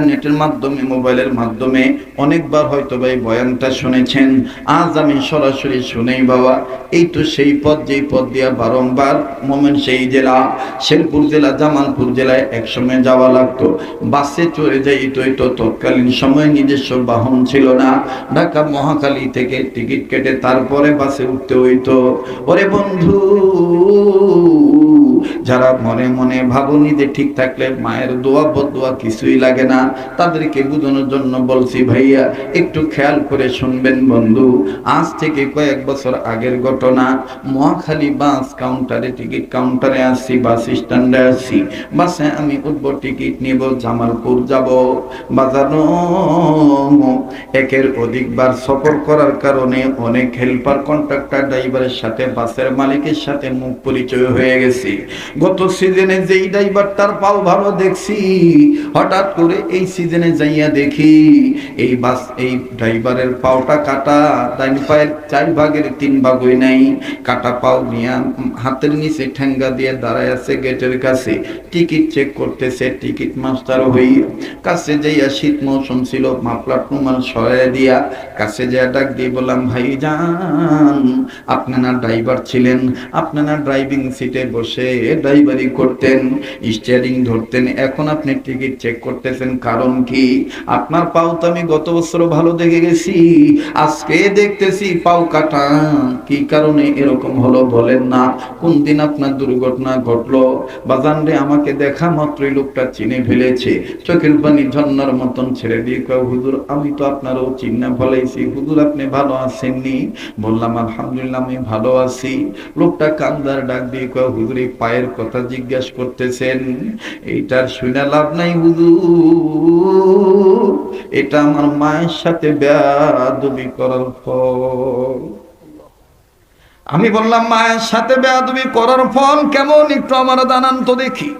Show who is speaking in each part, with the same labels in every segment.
Speaker 1: ইন্টারনেটের মাধ্যমে, মোবাইলের মাধ্যমে অনেকবার হয়তো ভাই বয়ানটা শুনেছেন। আজ আমি সরাসরি শুনেই বাবা, এই তো সেই পথ, যেই পথ দিয়া বারংবার মোমেন সেই জেলা, শেরপুর জেলা, জামালপুর জেলায় একসময় যাওয়া লাগতো। বাসে চড়ে যাই তো তো তৎকালীন সময় নিজস্ব বাহন ছিল না। ঢাকা মহাকালী থেকে টিকিট কেটে তারপরে বাসে উঠতে হইতো। ওরে বন্ধু যারা মনে মনে ভাবনি যে ঠিক থাকলে মায়ের দোয়া বদোয়া কিছুই লাগে না, তাদেরকে বোঝানোর জন্য বলছি, ভাইয়া, একটু খেয়াল করে শুনবেন বন্ধু, আজ থেকে কয়েক বছর আগের ঘটনা, মহাখালী বাস কাউন্টারে টিকিট কাউন্টারে আসছি, বাস স্ট্যান্ডে আসছি, বাসে আমি উঠবো টিকিট নিব, জামালপুর যাব বাজানো একের অধিকবার সফর করার কারণে অনেক হেল্পার কন্ট্রাক্টর ড্রাইভারের সাথে, বাসের মালিকের সাথে মুখ পরিচয় হয়ে গেছি। গত সিজনে যেই ড্রাইভার তার পাও ভালো দেখছি, হঠাৎ করে এই সিজনে যাইয়া দেখি, এই বাস, এই ড্রাইভারের পাওটা কাটা ডাইন পায়ের চার ভাগের তিন ভাগই নাই, কাটা পাও নিয়ে হাতের নিচে ঠেঙ্গা দিয়ে দাঁড়ায় আছে গেটের কাছে টিকিট চেক করতেছে টিকিট মাস্টার হই, কাছে যাইয়া শীত মৌসুম ছিল মাপলার প্রমাণ সরাই দিয়া, কাছে যাইয়া ডাক দিয়ে বললাম ভাই যান আপনি না ড্রাইভার ছিলেন আপনি না ড্রাইভিং সিটে বসে ড্রাইভারি করতেন, স্টিয়ারিং ধরতেন। এখন আপনি টিকিট চেক করতেছেন, কারণ কি? আপনার পাও তো আমি গত বছর ভালো দেখে গেছি, আজকে দেখতেছি পাও কাটা। কি কারণে এরকম হলো বলেন না? কোন দিন আপনার দুর্ঘটনা ঘটলো? বাজান রে, আমাকে দেখা মাত্রই লোকটা চিনে ফেলেছে। চোখের পানি ঝর্ণার মতন ছেড়ে দিয়ে কয়, হুজুর, আমি তো আপনারও চিন্না ফলাইছি। হুজুর, আপনি ভালো আছেননি? বললাম, আলহামদুলিল্লাহ, আমি ভালো আছি। লোকটা কান্দার ডাক দিয়ে কয়, হুজুর, এই পায়ের কথা জিজ্ঞাসা করতেছেন, এইটার শুনে লাভ নাই হুজুর, এটা আমার মায়ের সাথে বেয়াদবি করার ফল। আমি বললাম, মায়ের সাথে বেয়াদবি করার ফল কেমন? একটু আমার জানান তো দেখি।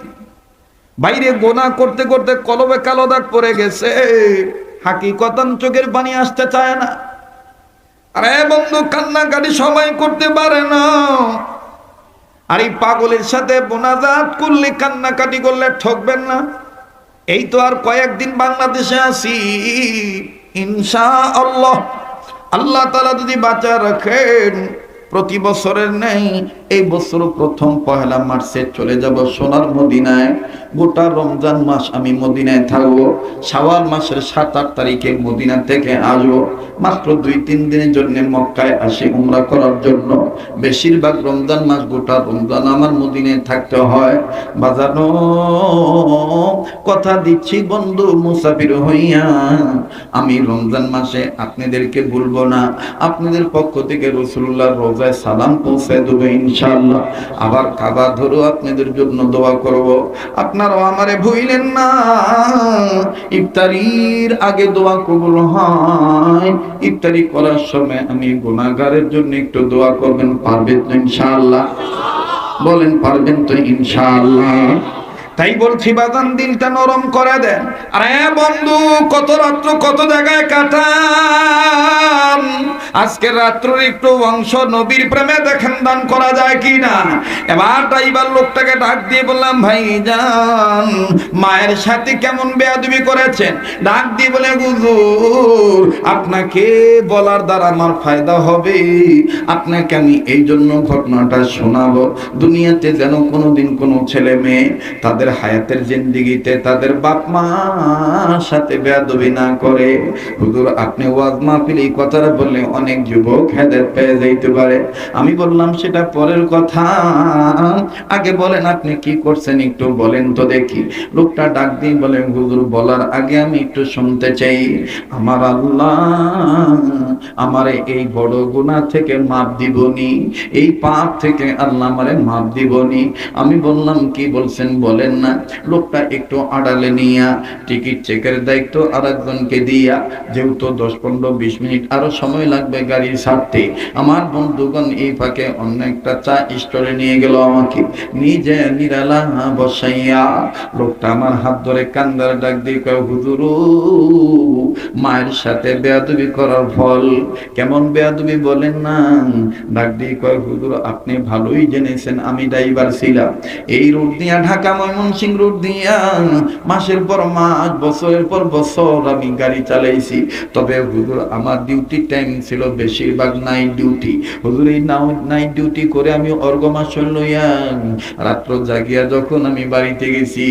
Speaker 1: বাইরে গোনা করতে করতে কলবে কালো দাগ পড়ে গেছে। হাকিকতান চোখের পানি আসতে চায় না। আরে বন্ধু, কান্নাকাটি সবাই করতে পারে না। আর এই পাগলের সাথে বোনাজাত করলে কান্নাকাটি করলে ঠকবেন না। এই তো আর কয়েকদিন বাংলাদেশে আসি ইনশা আল্লাহ আল্লাহ তালা যদি বাঁচা রাখেন প্রতি বছরের নেই। এই বছর প্রথম পহেলা মার্চে চলে যাব সোনার মদিনায়। গোটা রমজান মাস আমি মদিনায় থাকব। শাওয়াল মাসের সাত, আট তারিখে মদিনা থেকে আসব। মাত্র দুই, তিন দিনের জন্য মক্কায় আসি উমরা করার জন্য। বেশিরভাগ রমজান মাস গোটা রমজান আমার মদিনায় থাকতে হয়। বাজানো কথা দিচ্ছি বন্ধু মুসাফির হইয়া। আমি রমজান মাসে আপনাদেরকে বলব না। আপনাদের পক্ষ থেকে রসুল্লাহ রোজায় সালাম পৌঁছে দেবো ইনশাল্লাহ আবার কাবা ধরো, আপনাদের জন্য দোয়া করব। আপনারাও আমারে ভুইলেন না। ইফতারির আগে দোয়া কবুল হয়। ইফতারি করার সময় আমি গুনাহগারের জন্য একটু দোয়া করবেন, পারবেন তো ইনশাল্লাহ বলেন, পারবেন তো ইনশাআল্লাহ? তাই বলছি বাজান দিলটা নরম করে দেন। আরে বন্ধু, কত রাত্র, কত জায়গায় কাটান। আজকে রাত্রের একটু অংশ নবীর প্রেমে দেখেন, দান করা যায় কি না? এবার ড্রাইভার লোকটাকে ডাক দিয়ে বললাম, ভাই, যান। মায়ের সাথে কেমন বেয়াদবি করেছেন? ডাক দিয়ে বলে, হুজুর, আপনাকে বলার দ্বারা আমার ফায়দা হবে। আপনাকে আমি এই জন্য ঘটনাটা শোনাবো। দুনিয়াতে যেন কোনোদিন কোনো ছেলে মেয়ে তাদের হায়াতের জিন্দিগিতে তাদের বাপ মার সাথে বেয়াদবি না করে। হুজুর, আপনি ওয়াজ মাহফিল এই কথাটা বললে অনেক যুবক হেদায়েত পেয়ে যাইতে পারে। আমি বললাম, সেটা পরের কথা। আগে বলেন, আপনি কি করছেন একটু বলেন তো দেখি। লোকটা ডাক দিয়ে বলেন হুজুর, বলার আগে আমি একটু শুনতে চাই। আমার আল্লাহ আমার এই বড় গুনাহ থেকে মাপ দিবনি, এই পাপ থেকে আল্লাহ আমারে মাপ দিবনি। আমি বললাম, কি বলছেন বলেন না। লোকটা একটু আড়ালে নিয়া টিকিট চেকের দায়িত্ব আর একজনকে দিয়া, যেহেতু দশ, পনেরো, বিশ মিনিট আরও সময় লাগবে গাড়ি ছাড়তে, আমার বন্ধুগণ এই ফাঁকে অন্য একটা চা স্টোরে নিয়ে গেল আমাকে। নিজে নিরালা বসাইয়া লোকটা আমার হাত ধরে কান্দার ডাক দিয়ে কয়, হুজুরু, মায়ের সাথে বেয়াদবি করার ফল, কেমন বেয়াদবি বলেন না? ডাক দিয়ে কয়, হুজুর, আপনি ভালোই জেনেছেন, আমি ড্রাইভার ছিলাম। এই রোড দিয়া ঢাকা মাসের পর মাস, বছরের পর বছর আমি গাড়ি চালাইছি। তবে হুজুর, আমার ডিউটি টাইম ছিল বেশিরভাগ নাইট ডিউটি হুজুর, এই নাইট ডিউটি করে আমি রাত্র জাগিয়া যখন আমি বাড়িতে গেছি,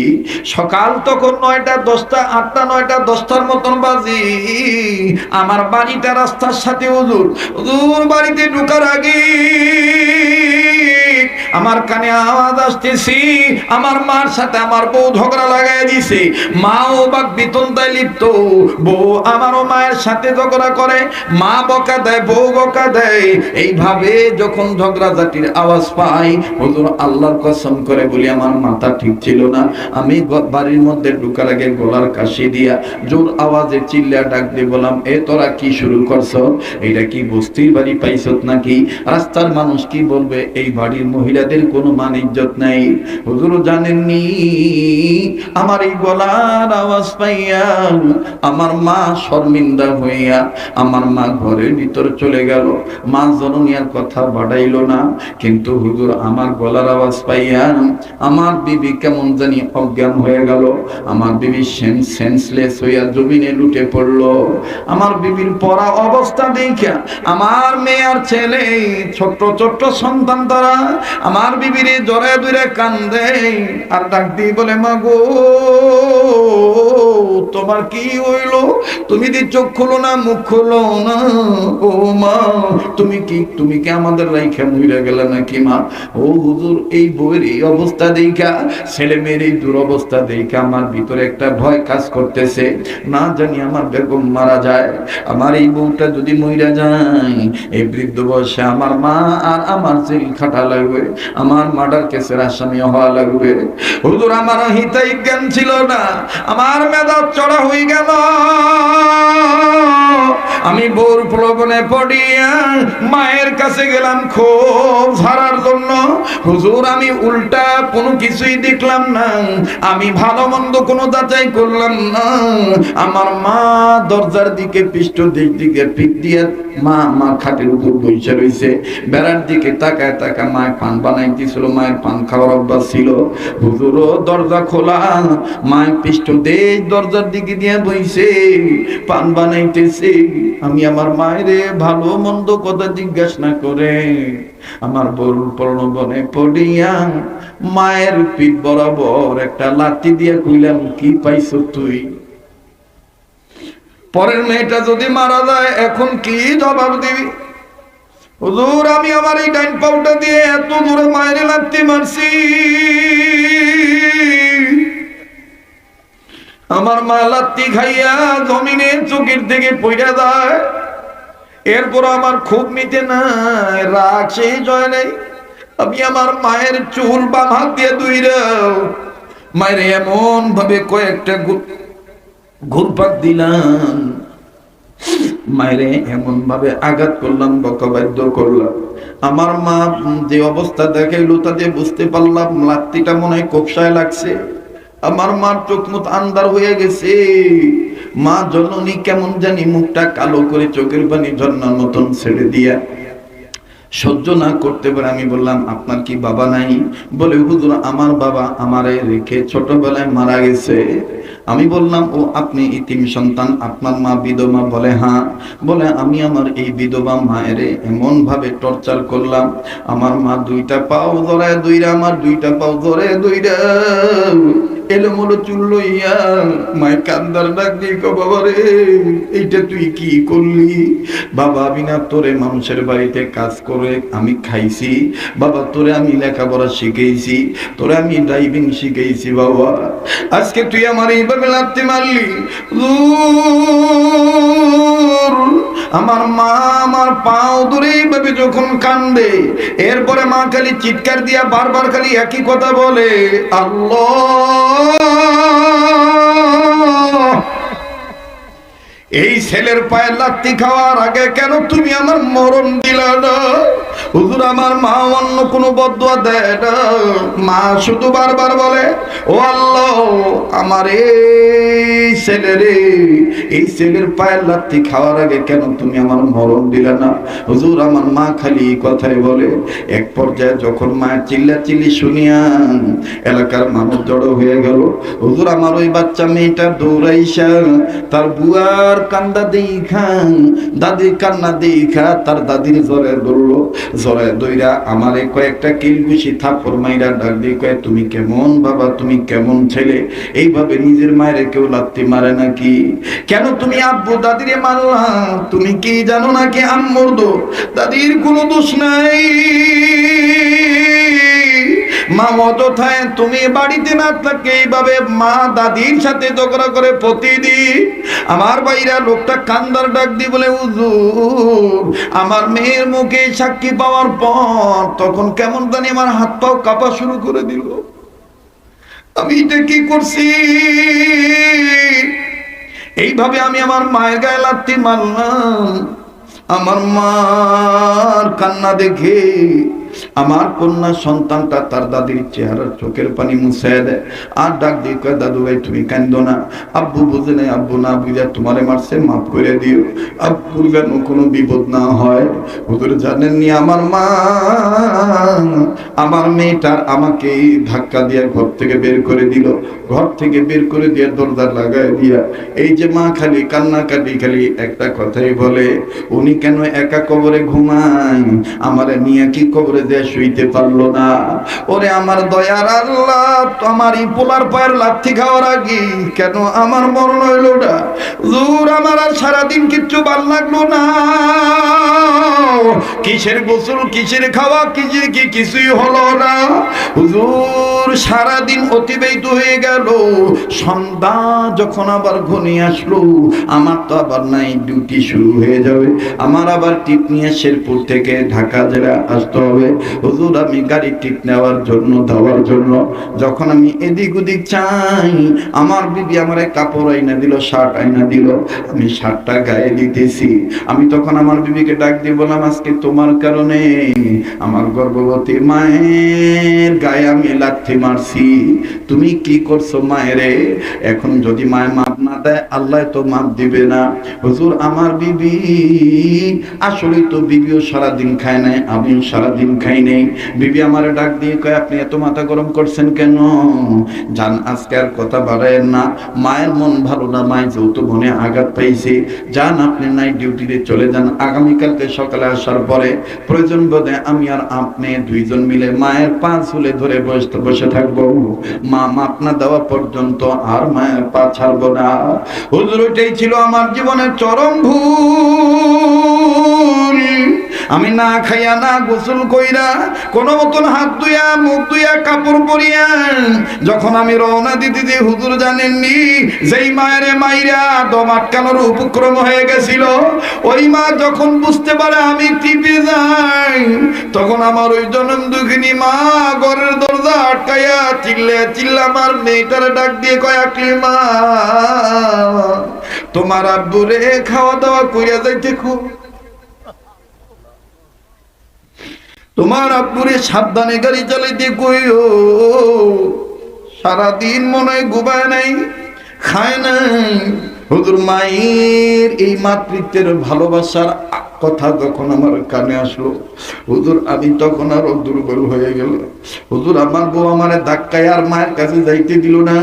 Speaker 1: সকাল তখন নয়টা দশটা, আটটা নয়টা দশটার মতন বাজি। আমার বাড়িটা রাস্তার সাথে, হুজুর। হুজুর, বাড়িতে ঢুকার আগে আমার কানে আওয়াজ আসতেছি, আমার মার সাথে আমার বউ ঝগড়া লাগাই দিছে। মাও বাক বিতন্তায় লিপ্ত, বউ আমারও মায়ের সাথে ঝগড়া করে, মা বকা দেয়, বউ বকা দেয়। এইভাবে যখন ঝগড়া জাতির আওয়াজ পাই, হুজুর আল্লাহর কসম করে বলি, আমার মাথা ঠিক ছিল না। আমি বাড়ির মধ্যে ঢুকার আগে গলার কাশি দিয়া জোর আওয়াজে চিল্লা ডাক দিয়ে বললাম, এ তোরা কি শুরু করছ? এটা কি বস্তির বাড়ি পাইছত নাকি? রাস্তার মানুষ কি বলবে? এই বাড়ির মহিলাদের কোনো মান ইজ্জত নাই। হুজুর জানেননি? আমার এই গলার আওয়াজ পাইয়া আমার মা শর্মিন্দা হইয়া আমার মা ঘরের ভিতর চলে গেল। মা জননিয়ার কথা বাড়াইল না। কিন্তু হুজুর আমার গলার আওয়াজ পাইয়া আমার বিবি কেমন জানি অজ্ঞান হয়ে গেল। আমার বিবি সেন্সলেস হইয়া জমিনে লুটে পড়ল। আমার বিবির পড়া অবস্থা দেখা আমার মেয়ে আর ছেলে, ছোট্ট ছোট্ট সন্তান তারা আমার বিবিরে জরে দূরে কান্দে আর ডাক দিয়ে বলে মা গো তোমার কি হইল? তুমি দি চোখ খুলো না, মুখ খুলো না। ও মা, তুমি কি তুমি কি আমাদের রাইখা মহিলা গেলে নাকি মা? ও হুজুর, এই বইয়ের এই অবস্থা দেখা ছেলে মেয়ের এই দুরবস্থা দেখা আমার ভিতরে একটা ভয় কাজ করতেছে। না জানি আমার বেগম মারা যায়, আমার এই বউটা যদি মইরা যায়, এই বৃদ্ধ বয়সে আমার মা আর আমার জেল খাটা লাগবে। আমার মার্ডার কেসের আসামি হওয়া লাগবে। হুজুর, আমার হিতাই জ্ঞান ছিল না। আমার মেজাজ চড়া হয়ে গেল। আমি বোর প্রলোভনে পড়িয়া মায়ের কাছে গেলাম খুব ঝাড়ার জন্য। হুজুর, আমি উল্টা কোনো কিছুই দেখলাম না। আমি ভালো মন্দ কোনো যাচাই করলাম না। আমার মা দরজার দিকে পৃষ্ঠ দিক দিকে পিক দিয়ে মা মা খাটের উপর বসে রয়েছে বেড়ার দিকে তাকায় তাকা মায়ের পান মায়ের পান খাওয়ার অভ্যাস ছিল। দরজা খোলা, মায়ের পৃষ্ঠ দেশ দরজার দিকে দিয়ে বইছে, পান বানাইতেছে। আমি আমার মায়েরে ভালো মন্দ কথা জিজ্ঞাসা না করে, আমার পড়িয়া মায়ের পিঠ বরাবর একটা লাঠি দিয়ে কইলাম, কি পাইছ তুই? পরের মেয়েটা যদি মারা যায়, এখন কি জবাব দিবি? হুজুর, আমি আমার এই ডাইন পাউটা দিয়ে এত দূরে মায়ের লাগতে মারছি। আমার মা লাত্তি খাইয়া জমিনে চোখের থেকে পইরা যায়। এরপর আমার খুব মিটে নাই রাগ সেই জয় নেই। আমি আমার মায়ের চুল বাম হাত দিয়ে দুইরাও মায়ের এমন ভাবে কয়েকটা ঘুরপাক দিলাম। মায়েরে এমন ভাবে আঘাত করলাম, বকবাদ্য করলাম। আমার মা যে অবস্থা দেখাইলো তাতে বুঝতে পারলাম, লাত্তিটা মনে হয় কোপসায় লাগছে। আমার মার চোখ মুখ আন্দার হয়ে গেছে। মা জননী কেমন জানি মুখটা কালো করে চোখের পানি ঝর্ণার মতন ছেড়ে দিয়া সহ্য না করতে পারে আমি বললাম, আপনার কি বাবা নাই? বলে, হুজুর, আমার বাবা আমারে রেখে ছোটবেলায় মারা গেছে। আমি বললাম, ও, আপনি ইতিম সন্তান, আপনার মা বিধবা? বলে হ্যাঁ। বলে, আমি আমার এই বিধবা মায়ের এমন ভাবে টর্চার করলাম, আমার মা দুইটা পাও ধরে দুইরা আমার দুইটা পাও ধরে এলোমলো চুল লইয়া মায় কান্দার ডাক দিয়ে বাবা রে, এইটা তুই কি করলি? বাবা, আমি না তোরে মানুষের বাড়িতে কাজ করে আমি খাইছি। বাবা, তোরে আমি লেখাপড়া শিখেছি তোরে আমি ড্রাইভিং শিখেছি বাবা। আজকে তুই আমার এইভাবে লাগতে মারলি। আমার মা আমার পাও ধরে এইভাবে যখন কান্দে, এরপরে মা খালি চিৎকার দিয়া বারবার খালি একই কথা বলে, আল্লাহ। এই ছেলের পায়ে লাত্তি খাওয়ার আগে কেন তুমি আমার মরণ দিলা না? হুজুর, আমার মা অন্য কোনো বদুয়া দেয় না। মা শুধু বারবার বলে, ও আল্লাহ, আমার এই ছেলে রে, এই ছেলের পায়ের লাত্তি খাওয়ার আগে কেন তুমি আমার মরণ দিলে না? হুজুর, আমার মা খালি কথাই বলে, এক পর্যায়ে যখন মায়ের চিল্লা চিল্লি শুনিয়া এলাকার মানুষ জড়ো হয়ে গেল, হুজুর, আমার ওই বাচ্চা মেয়েটা দৌড়াইসা, তার বুয়ার কান্দা দেখা দাদির কান্না দেখা তার দাদির জ্বরে ধরলো জ্বরে দইরা, আমারে কয়েকটা কিলগুছি থাপ্পর মাইরা ডাক দিয়ে কয়ে, তুমি কেমন বাবা, তুমি কেমন ছেলে? এইভাবে নিজের মায়ের কেউ লাত্তি মারে নাকি? কেন তুমি আব্বু দাদিরে মারলা? তুমি কি জানো নাকি আম্মর দো দাদির কোনো দোষ নাই। মা অযথায় তুমি বাড়িতে না থাকে এইভাবে মা দাদির সাথে ঝগড়া করে প্রতিদিন আমার বাইরা লোকটা কান্দার ডাক দি বলে, হুজুর, আমার মেয়ের মুখে সাক্ষী পাওয়ার পর তখন কেমন জানি আমার হাত পাও কাঁপা শুরু করে দিল। আমি এটা কি করছি? এইভাবে আমি আমার মায়ের গায়ে লাত্তি মারলাম। আমার মার কান্না দেখে আমার কন্যা সন্তানটা তার দাদির চেহারার চোখের পানি মুছে দেয় আর ডাক দিয়ে কয়, দাদু ভাই, তুমি কান্দ না। আব্বু বুঝে নেই, আব্বু না বুঝে তোমারে মারছে, মাফ করে দিও। আব্বুর যেন কোনো বিপদ না হয়। হুজুর জানেননি আমার মা। আমার মেয়েটার আমাকে ধাক্কা দিয়ে ঘর থেকে বের করে দিল। ঘর থেকে বের করে দিয়ে দরজা লাগাই দিয়া এই যে মা খালি কান্না কাটি খালি একটা কথাই বলে, উনি কেন একা কবরে ঘুমায়? আমারে নিয়ে কি কবরে দিয়ে শুইতে পারল না। ওরে আমার দয়ার আল্লাহ আমার এই পোলার পায়ের লাথি খাওয়ার আগে কেন আমার মরণ হইল না? জোর আমার আর সারাদিন কিচ্ছু ভালো লাগল না। কিসের গোসল, কিসের খাওয়া কিসের কি কিছুই হলো না। হুজুর, সারাদিন অতিবাহিত হয়ে গেল। সন্ধ্যা যখন আবার ঘনিয়ে আসলো, আমার তো আবার নাই ডিউটি শুরু হয়ে যাবে। আমার আবার টিপ নিয়ে শেরপুর থেকে ঢাকা জেলা আসতে হবে। হুজুর, আমি গাড়ি টিপ নেওয়ার জন্য দেওয়ার জন্য, যখন আমি এদিক ওদিক চাই, আমার বিবি আমার কাপড় আইনা দিল, শার্ট আইনা দিল, আমি শার্টটা গায়ে দিতেছি। আমি তখন আমার বিবিকে ডাক দিয়ে বললাম, আজকে তোমার কারণে আমার গর্ভবতী মায়ের গায়ে আমি লাথি মারছি। তুমি কি করছ মায়েরে? এখন যদি মায় মাপ না দেয়, আল্লাহ তো মাপ দিবে না। হুজুর, আমার বিবি আসলে তো বিবিও সারাদিন খায় নাই, আমিও সারাদিন খাই নেই। বিবি আমার ডাক দিয়ে কয়, আপনি এত মাথা গরম করছেন কেন? জান, আজকে আর কথা বাড়ায়েন না। মায়ের মন ভালো না যৌথ মনে আঘাত পাইছে। যান আপনি নাই ডিউটিতে চলে যান। আগামীকালকে সকালে আসার পরে প্রয়োজন বোধে আমি আর আপনি দুইজন মিলে মায়ের পা ঝুলে ধরে বসে বসে থাকব। মা, মাপ না দেওয়া পর্যন্ত আর মায়ের পা ছাড়বো না। হুজুর, ওইটাই ছিল আমার জীবনের চরম ভুল। আমি না খাইয়া না গোসল কইরা কোন মতন হাত ধুইয়া, মুখ ধুইয়া কাপড় পরিয়া যখন আমি রওনা দিতে দিয়ে হুজুর জানেননি, যেই মায়ের মাইরা দম আটকানোর উপক্রম হয়ে গেছিল, ওই মা যখন বুঝতে পারে আমি টিপে যাই, তখন আমার ওই জনম দুঃখিনী মা ঘরের দরজা আটকাইয়া চিল্লে চিল্লা আমার মেয়েটারে ডাক দিয়ে কয়াকলি মা, তোমার আব্বুরে খাওয়া দাওয়া কইরা যাইতে খুব তোমার আব্বুরে সাবধানে গাড়ি চালাইতে কইও। সারাদিন মনে হয় ঘুমায় নাই খায় নাই। হুজুর মায়ের এই মাতৃত্বের ভালোবাসার কথা যখন আমার কানে আসলো, হুজুর আমি তখন আরও দুর্বল হয়ে গেল। হুজুর, আমার বউ আমার ধাক্কায় আর মায়ের কাছে যাইতে দিল না।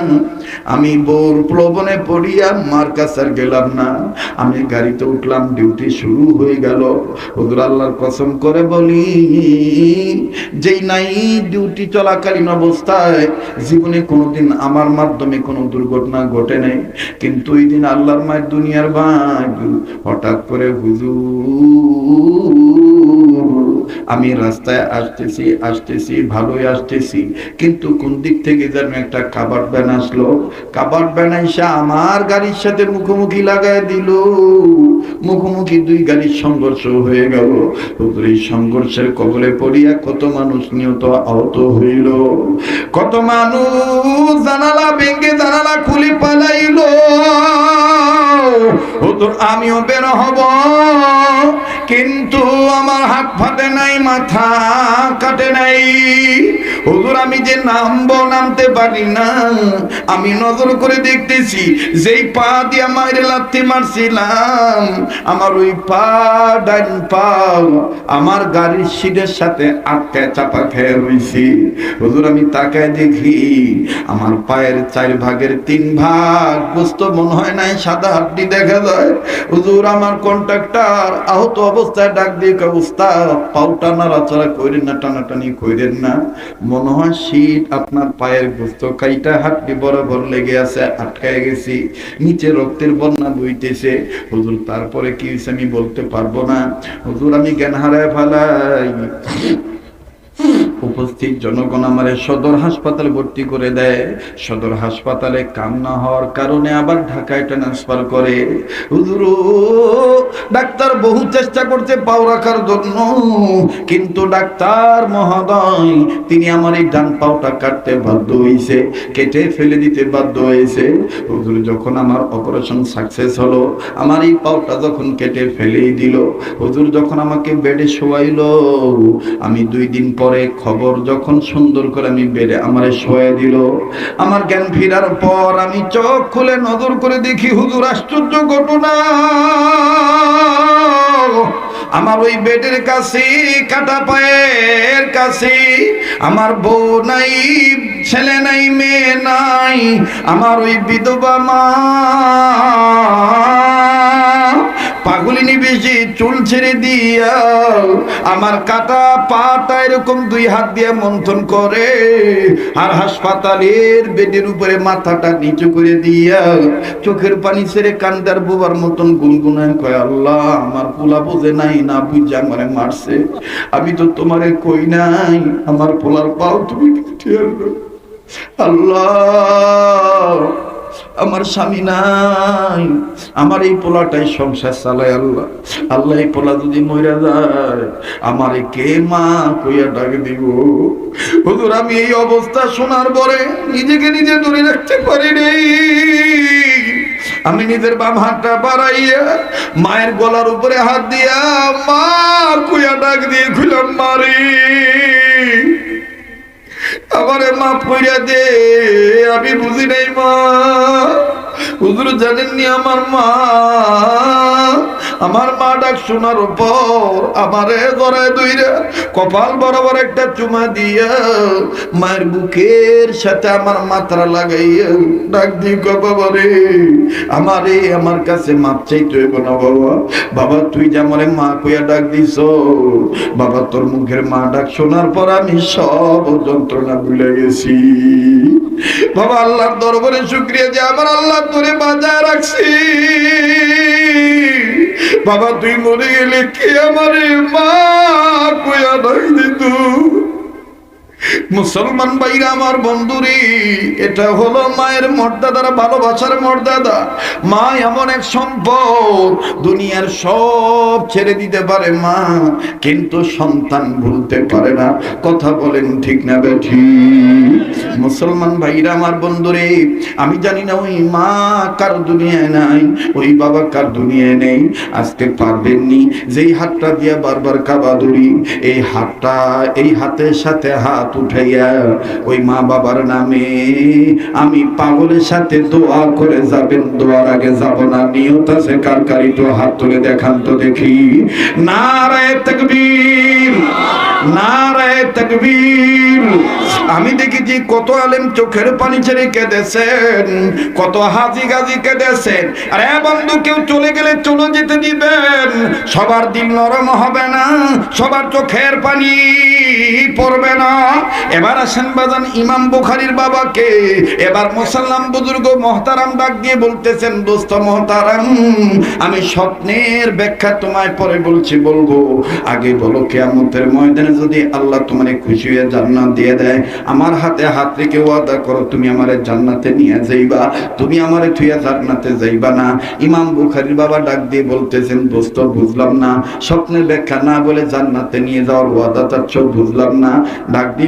Speaker 1: আমি বউর প্রবনে পড়িয়া মার কাছে আর গেলাম না। আমি গাড়িতে উঠলাম, ডিউটি শুরু হয়ে গেল। হুজুর, আল্লাহর কসম করে বলি, যেই নাই ডিউটি চলাকালীন অবস্থায়, জীবনে কোনোদিন আমার মাধ্যমে কোনো দুর্ঘটনা ঘটে নাই। কিন্তু ওই দিন আল্লাহর মায়ের দুনিয়ার ভাগ হঠাৎ করে হুজুর, আমি রাস্তায় আসতেছি আসতেছি, ভালোই আসতেছি, কিন্তু কোন দিক থেকে যেন একটা কাবার ব্যান আসলো? কাবার ব্যান আমার গাড়ির সাথে মুখোমুখি লাগাই দিল। মুখোমুখি দুই গাড়ির সংঘর্ষ হয়ে গেল। হুজুর এই সংঘর্ষের কবলে পড়িয়া কত মানুষ নিহত আহত হইল। কত মানুষ জানালা ভেঙ্গে জানালা খুলে পালাইল। আমিও বের হব। কিন্তু আমার হাত ফাটে নাই, মাথা কাটে নাই। হুজুর, আমি যে নামবো, নামতে পারি না। আমি নজর করে দেখতেছি, যেই পা দিয়ে মায়ের লাথি মারছিলাম। আমার ওই পা, ডান পা আমার গাড়ির সিটের সাথে আটকে চাপা খেয়ে রয়েছি। হুজুর, আমি তাকায় দেখি, আমার পায়ের চার ভাগের তিন ভাগ, বুঝতো মনে হয় নাই, সাদা হাড্ডি দেখা যায়। হুজুর, আমার কন্ট্রাক্টর আহত অবস্থায় ডাক দিয়ে অবস্থা পাউটা নাড়াচাড়া করেন না, টানাটানি করেন না। মনে হয় শীত, আপনার পায়ের গুস্ত কাইটা হাড্ডি বরাবর লেগে আছে, আটকায় গেছি, নিচে রক্তের বন্যা বইতেছে। হুজুর তারপরে কি আমি বলতে পারব না? হুজুর আমি জ্ঞান হারায় ফেলাই। উপস্থিত জনগণ আমারে সদর হাসপাতালে ভর্তি করে দেয়। সদর হাসপাতালে কাম না হওয়ার কারণে আবার ঢাকায় ট্রান্সফার করে। ডাক্তার বহু চেষ্টা করতে পাও রাখার জন্য, কিন্তু ডাক্তার মহোদয়, তিনি আমার এই ডান পাওটা কাটতে বাধ্য হয়েছে কেটে ফেলে দিতে বাধ্য হয়েছে হুজুর, যখন আমার অপারেশন সাকসেস হলো, আমার এই পাওটা যখন কেটে ফেলেই দিল, হুজুর যখন আমাকে বেডে শোয়াইলো, আমি দুই দিন পরে খবর যখন সুন্দর করে আমি বেড়ে আমারে শোয়া দিল, আমার জ্ঞান ফিরার পর আমি চোখ খুলে নজর করে দেখি হুজুর আশ্চর্য ঘটনা। আমার ওই বেডের কাছে, কাটা পায়ের কাছে আমার বউ নাই, ছেলে নাই, মেয়ে নাই, আমার ওই বিধবা মা পাগলিনী বেশি চুল ছেড়ে দিয়া, আমার কাটা পাটা এরকম দুই হাত দিয়ে মন্থন করে, আর হাসপাতালের বেডের উপরে মাথাটা নিচু করে দিয়া, চোখের পানি ছেড়ে কান্দার বোবার মতন গুনগুনায় কয়, আল্লাহ, আমার পোলা বোঝে নাই না, বুঝে আমারে মারছে। আমি তো তোমারে কই নাই, আমার পোলার পাও তুমি আল্লাহ আমার স্বামী নাই। আমার এই পোলাটাই সংসার চালায় আল্লাহ। আল্লাহ এই পোলা যদি মরে যায়, আমার কে মা কইয়া ডাক দিব? হুজুর, আমি এই অবস্থা শোনার পরে নিজেকে নিজে ধরে রাখতে পারি নেই আমি নিজের বাম হাতটা বাড়াইয়া মায়ের গলার উপরে হাত দিয়া মা কুয়া ডাক দিয়ে খুলাম মারি। আমারে মাফ কইরা দে আমি বুঝি নাই মা। হুজুর জানেননি আমার মা? আমার মা ডাক শোনার পর আমারে গড়ায় দইরা কপাল বরাবর একটা চুমা দিয়া মায়ের বুকের সাথে আমার মাত্রা লাগাইয়া ডাক দি বাবা রে, আমারে আমার কাছে মাপ চাইতে হইব না বাবা। বাবা, তুই যে আমারে মা কইয়া ডাক দিছ বাবা, তোর মুখের মা ডাক শোনার পর আমি সব যন্ত্রণা ভুলে গেছি। বাবা, আল্লাহর দরবারে শুক্রিয়া যে আমার আল্লাহ তোরে বাজায় রাখছি। বাবা, তুই মরে গেলে কে আমারে মা কুয়া ডাক দিত মুসলমান ভাইরা আমার বন্ধুরে, এটা হলো মায়ের মর্যাদার ভালোবাসার মর্যাদা। মা এমন এক সম্পদ দুনিয়ার সব ছেড়ে দিতে পারে মা, কিন্তু সন্তান ভুলতে পারে না। কথা বলেন ঠিক না বেঠি? মুসলমান ভাইরা আমার বন্ধুরে, আমি জানি না ওই মা কার দুনিয়ায় নাই, ওই বাবা কার দুনিয়ায় নেই। আজকে পারবেননি, যেই হাতটা দিয়া বারবার কাবা কাবাদুরি এই হাতটা, এই হাতের সাথে হাত উঠাইয়া ওই মা বাবার নামে, আমি পাগলের সাথে দোয়া করে যাবেন, দোয়ার আগে যাব না, নিয়ত আছে, কার কার একটু হাত তুলে দেখান তো দেখি। নারায় তাকবীর নারায় তাকবীর। আমি দেখেছি কত আলেম চোখের পানি ছেড়ে কেঁদেছেন, কত হাজি গাজি কেঁদেছেন। আরে বন্ধু, কেউ চলে গেলে চলে যেতে দিবেন। সবার দিল নরম হবে না, সবার চোখের পানি পড়বে না। এবার আসেন বাজান, ইমাম বুখারির বাবাকে। এবার মুসাল্লাম বুজুর্গ মহতারাম ডাক দিয়ে বলতেছেন, দোস্ত মহতারাম, আমি স্বপ্নের ব্যাখ্যা তোমায় পরে বলছি, বলব। আগে বলো, কেয়ামতের ময়দানে যদি আল্লাহ তোমার খুশি হয়ে জান্নাত দিয়ে দেয়, আমার হাতে হাত রেখে ওয়াদা করো, তুমি আমারে জান্নাতে নিয়ে যাইবা। তুমি আমারে থুইয়া জান্নাতে যাইবা না। ইমাম বুখারীর বাবা ডাক দিয়ে বলতেছেন, দোস্ত, বুঝলাম না। স্বপ্নের ব্যাখ্যা না বলে জান্নাতে নিয়ে যাওয়ার ওয়াদা চাচ্ছ, বুঝলাম না। ডাক দিয়ে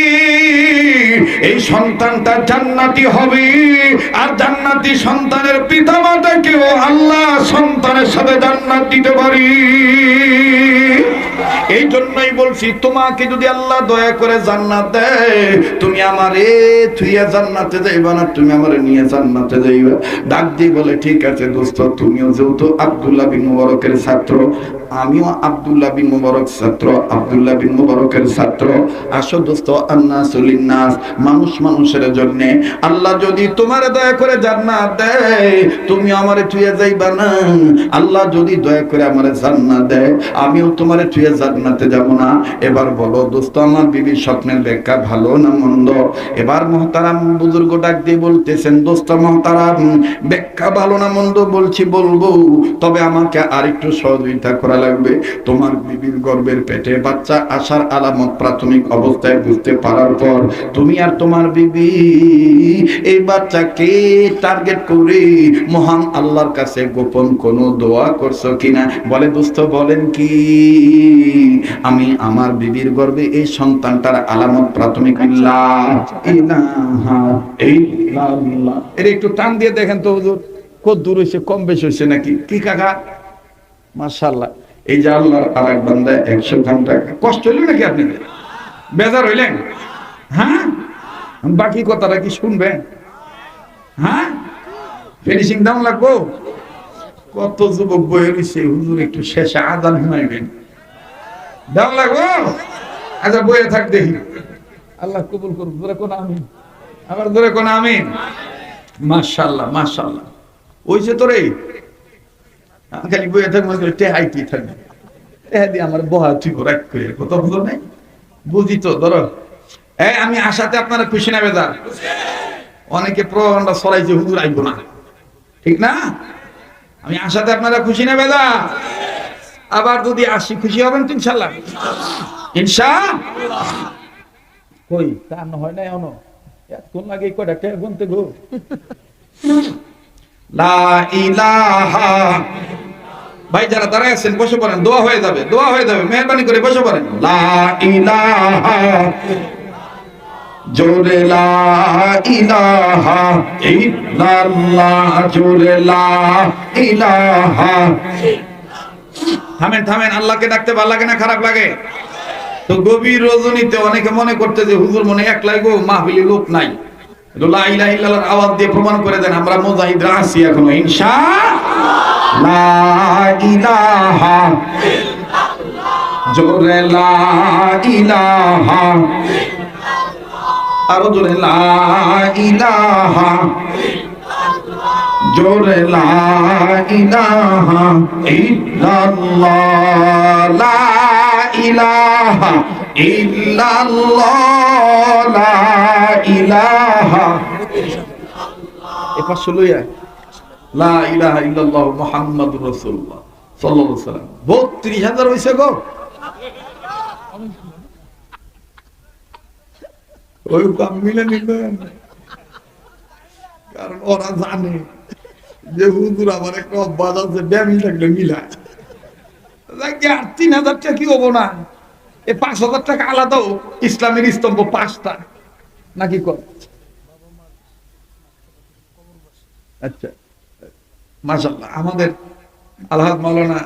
Speaker 1: এই সন্তানটা জান্নাতি হবে। আর জান্নাতি সন্তানের পিতা মাতাকেও আল্লাহ সন্তানের সাথে জান্নাত দিতে পারি। এই জন্যই বলছি, তোমাকে যদি আল্লাহ দয়া করে জান্নাত দেয়, তুমি আমারে থুইয়া জান্নাতে যাইবা না, তুমি আমারে নিয়ে জান্নাতে যাইবা। ডাক দিয়ে বলে, ঠিক আছে দোস্ত, তুমিও যেহেতু আব্দুল্লাহ বিন মুবারকের ছাত্র, আমিও আব্দুল্লাহ বিন মুবারক ছাত্র, আব্দুল্লাহ বিন মুবারকের ছাত্র। আসো দোস্ত আন্না নাস মানুষ মানুষের জন্য। আল্লাহ যদি তোমার দয়া করে জান্নাত দেয়, তুমি আমারে থুইয়া যাইবা না। আল্লাহ যদি দয়া করে আমারে জান্নাত দেয়, আমিও তোমারে থুইয়া জান্নাতে যাব না। এবার বলো, দোস্ত, আমার বিবির স্বপ্নের ব্যাখ্যা ভালো না মন্দ? এবার মহতারাম বুজুর্গ ডাক দিয়ে বলতেছেন, দোস্ত মহতারাম, ব্যাখ্যা ভালো না মন্দ বলছি, বলব। তবে আমাকে আরেকটু সহযোগিতা করা লাগবে। তোমার বিবির গর্বের পেটে বাচ্চা আসার আলামত প্রাথমিক অবস্থায় বুঝতে পারার পর তুমি আর তোমার বিবি, এই বাচ্চাকে টার্গেট করে মহান আল্লাহর কাছে গোপন কোনো দোয়া করছ কিনা? বলে দোস্ত, বলেন কি? আমি আমার বিবির গর্বে এই সন্তানটার আলামত প্রাথমিক একটু টান দিয়ে দেখেন তো হুজুর, কত দূর হয়েছে কম বেশি হয়েছে নাকি? কি কাকা? মাশাআল্লাহ। এই যে আল্লাহর আর এক বান্দা একশো ঘণ্টা কষ্ট হইল নাকি আপনি বেজার হইলেন? হ্যাঁ? বাকি কথাটা কি শুনবেন হ্যাঁ? ফিনিশিং দাম লাগবো? কত যুবক বয়ে রয়েছে হুজুর একটু শেষে আদান শুনাইবেন। দাম লাগবো? আচ্ছা বয়ে থাক দেখি। আল্লাহ কবুল করুক ধরে কোন আমি আবার ধরে কোন আমি মাশাল্লাহ মাশাল্লাহ ওইছে তোরে খালি বইয়ে থাকব হাইটি থাকবে। টেহা দিয়ে আমার বহা তুই রাখ কত বুঝো নাই। বুঝি তো ধরো। এই আমি আশাতে আপনারা খুশি না বেদার অনেকে প্রভাবটা সরাইছে হুজুর আইব না। ঠিক না? আমি আশাতে আপনারা খুশি না বেদা আবার যদি আসি খুশি হবেন তো ইনশাল্লাহ। ইনশা কই হয় না কোন লাগে কয়টা গুনতে গো? লা ইলাহা। ভাই যারা দাঁড়ায় আছেন বসে পড়েন দোয়া হয়ে যাবে দোয়া হয়ে যাবে মেহরবানি করে বসে পড়েন। লা ইলাহা। জোরে থামেন থামেন, আল্লাহকে ডাকতে ভালো লাগে না, খারাপ লাগে? তো গভীর রজনীতে অনেকে মনে করতে যে, হুজুর মনে একলাই গো, মাহফিলি লোক নাই। আওয়াজ দিয়ে প্রমাণ করে দেন, আমরা মুজাহিদরা আছি এখনও ইনশা লা ইলাহা জোরে লা ইলাহা আরও জোরে লা জোরে লা ইলাহা ইল্লাল্লাহ। লা ইলাহা। ইল্লাল্লাহ মুহাম্মাদুর রাসূলুল্লাহ। সাল্লাল্লাহু আলাইহি সাল্লাম 32000 হইছে গো। ইসলামের স্তম্ভ পাঁচটা। নাকি কর? আচ্ছা। মাশাল্লাহ আমাদের আলহাদ মাওলানা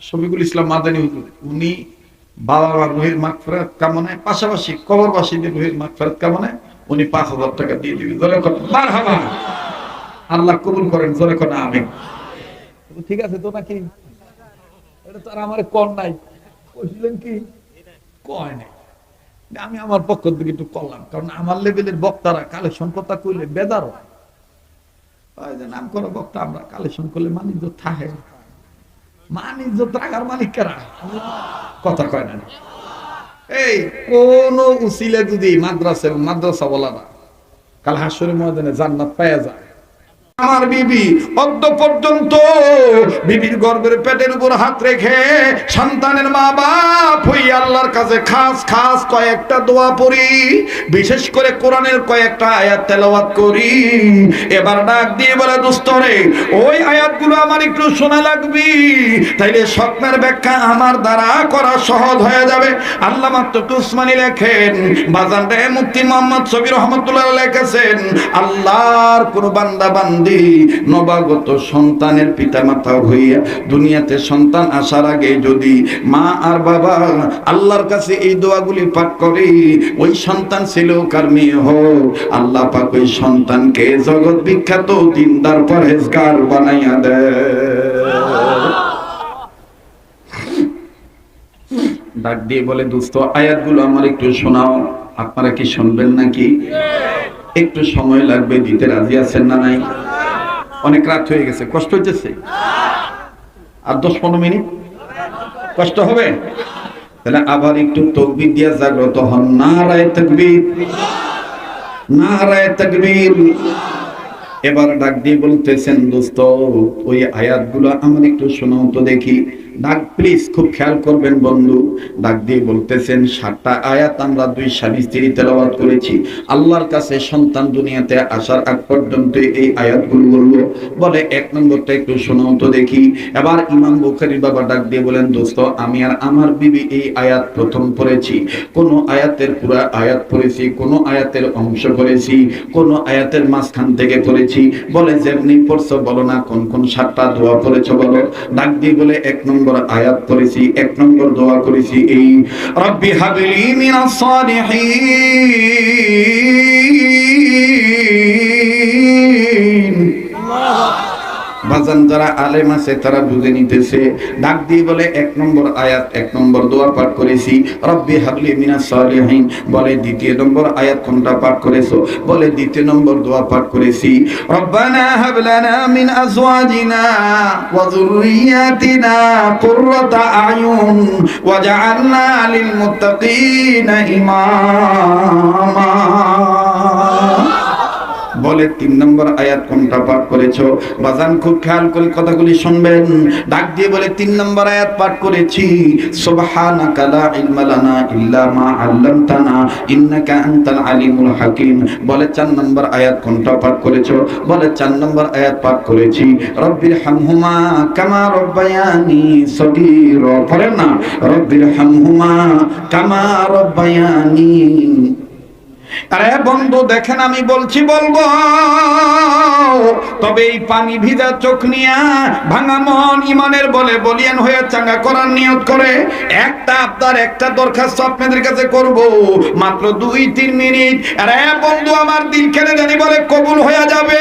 Speaker 1: শফিকুল ইসলাম মাদানী হুজুর, উনি বাবা রুহের মাগফিরাত কামনায় পাশাপাশি কবরবাসীদের রুহের মাগফিরাত কামনায় উনি পাঁচ হাজার টাকা দিয়ে দিবেন। জোরে আল্লাহ কবুল করেন, জোরে করেন আমিন। ঠিক আছে তো নাকি? এটা তো আর আমার কর নাই। কইছিলেন কি? কয় নাই। আমি আমার পক্ষ থেকে একটু করলাম, কারণ আমার লেভেলের বক্তারা কালেকশন কথা কইলে যে নাম করা বক্তা আমরা কালেকশন করলে মানিজ্য থাকে মান ইজ্জত রাখার মালিক কারা কথা কয় না। এই, কোন উচিলে যদি মাদ্রাসা মাদ্রাসা বলা না। কাল হাসুর ময়দানে জান্নাত পাওয়া যায়। আমার বিবি অদ্য পর্যন্ত বিবির গর্ভের পেটের উপর হাত রেখে সন্তানের মা বাপ হই আল্লাহর কাছে খাস খাস কয়েকটা দোয়া পড়ি, বিশেষ করে কোরআনের কয়েকটা আয়াত তেলাওয়াত করি। এবার ডাক দিয়ে বলে, দুস্তরে, ওই আয়াতগুলো আমার একটু শোনা লাগবি। তাইলে স্বপ্নের ব্যাখ্যা আমার দ্বারা করা সহজ হয়ে যাবে। আল্লাহ মাত্র উসমানি লেখেন বাজান রে মুফতি মোহাম্মদ সবির রহমতুল্লাহ লিখেছেন, আল্লাহর কোন বান্দি নবাগত সন্তানের পিতামাতা হইয়া দুনিয়াতে সন্তান আসার আগে যদি মা আর বাবা আল্লাহর কাছে এই দোয়াগুলি পাঠ করে, ওই সন্তান ছিল কার মেয়ে হোক? আল্লাহ পাক ওই সন্তানকে জগৎ বিখ্যাত দিনদার পরহেজগার বানাইয়া দেয় ডাক দিয়ে বলে, দোস্ত, আয়াতগুলো আমার একটু শোনাও। আপনারা কি শুনবেন নাকি? একটু সময় লাগবে, দিতে রাজি আছেন না নাই? অনেক রাত হয়ে গেছে। কষ্ট হইতেছে? আর দশ পনেরো মিনিট? কষ্ট হবে? তাহলে আবার একটু তকবির দিয়া জাগ্রত হন। না রায় তকবির। না রায় তকবির। এবার ডাক দিয়ে বলতেছেন, দোস্ত, ওই আয়াতগুলো আমার একটু শোনাও তো দেখি। ডাক প্লিজ খুব খেয়াল করবেন বন্ধু। ডাক দিয়ে বলতেছেন, সাতটা আয়াত আমরা দুই স্বামী স্ত্রী তেলাওয়াত করেছি। আল্লাহর কাছে সন্তান দুনিয়াতে আসার আগ পর্যন্ত এই আয়াতগুলো বলব বলে, এক নম্বরটা একটু শোনাও তো দেখি। এবার ইমাম বুখারীর বাবা ডাক দিয়ে বলেন, দোস্ত, আমি আর আমার বিবি এই আয়াত প্রথম পড়েছি। কোন আয়াতের পুরা আয়াত পড়েছি, কোন আয়াতের অংশ করেছি কোন আয়াতের মাঝখান থেকে পড়েছি। বলে, যেমনি পড়ছো বলো না, কোন কোন সাতটা দোয়া পড়েছো বলো? ডাক দিয়ে বলে, এক নম্বর আয়াত পড়েছি এক নম্বর দোয়া করেছি এই রব্বি হাবলি মিনাস সালিহিন। বাজান যারা আলেম আছে, তারা বুঝে নিতেছে। ডাক দিয়ে বলে, এক নম্বর আয়াত, এক নম্বর দোয়া পাঠ করেছি। রব্বি হাবলি মিনাস সালিহিন। বলে, দ্বিতীয় নম্বর আয়াত কোনটা পাঠ করেছ? বলে, দ্বিতীয় নম্বর দোয়া পাঠ করেছি। রব্বানা হাব লানা মিন আজওয়াজিনা ওয়া যুররিয়াতিনা কুররাতা আয়ুন ওয়াজআলনা লিল মুত্তাকিনা ইমামা। বলে তিন নম্বর আয়াত কোনটা পাঠ করেছ? বাজান খুব খেয়াল করে কথাগুলি শুনবেন। ডাক দিয়ে বলে, তিন নম্বর আয়াত পাঠ করেছি। সুবহানাকা লা ইলমা লানা ইল্লা মা আল্লামতানা ইন্নাকা আনতাল আলিমুল হাকিম। বলে, চার নম্বর আয়াত কোনটা পাঠ করেছ? বলে, চার নম্বর আয়াত পাঠ করেছি। রব্বির হামহুমা কামা রব্বায়ানি সগীর। পড়েন না? রব্বির হামহুমা কামা রব্বায়ানি আরে বন্ধু, দেখেন আমি বলছি, বলব। তবে এই পানি ভিজা চোখ নিয়া ভাঙা মন ইমানের বলে বলিয়ান হয়ে চাঙ্গা করার নিয়ত করে। একটা আপনার একটা দরখাস্ত আপনাদের কাছে করব। মাত্র দুই, তিন মিনিট। আরে বন্ধু, আমার দিল কেনে জানি বলে কবুল হয়ে যাবে।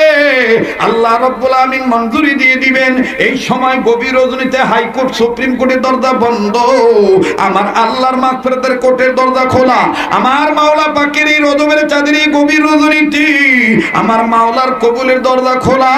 Speaker 1: আল্লাহ রব্বুল আমিন মঞ্জুরি দিয়ে দিবেন। এই সময় গভীর রজনীতে হাইকোর্ট, সুপ্রিম কোর্টের দরজা বন্ধ। আমার আল্লাহর মাগফিরাতের কোর্টের দরজা খোলা। আমার মাওলা পাকের এই রজবের চাঁদের গভীর রজনীটি। আমার মাওলার কবুলের দরজা খোলা।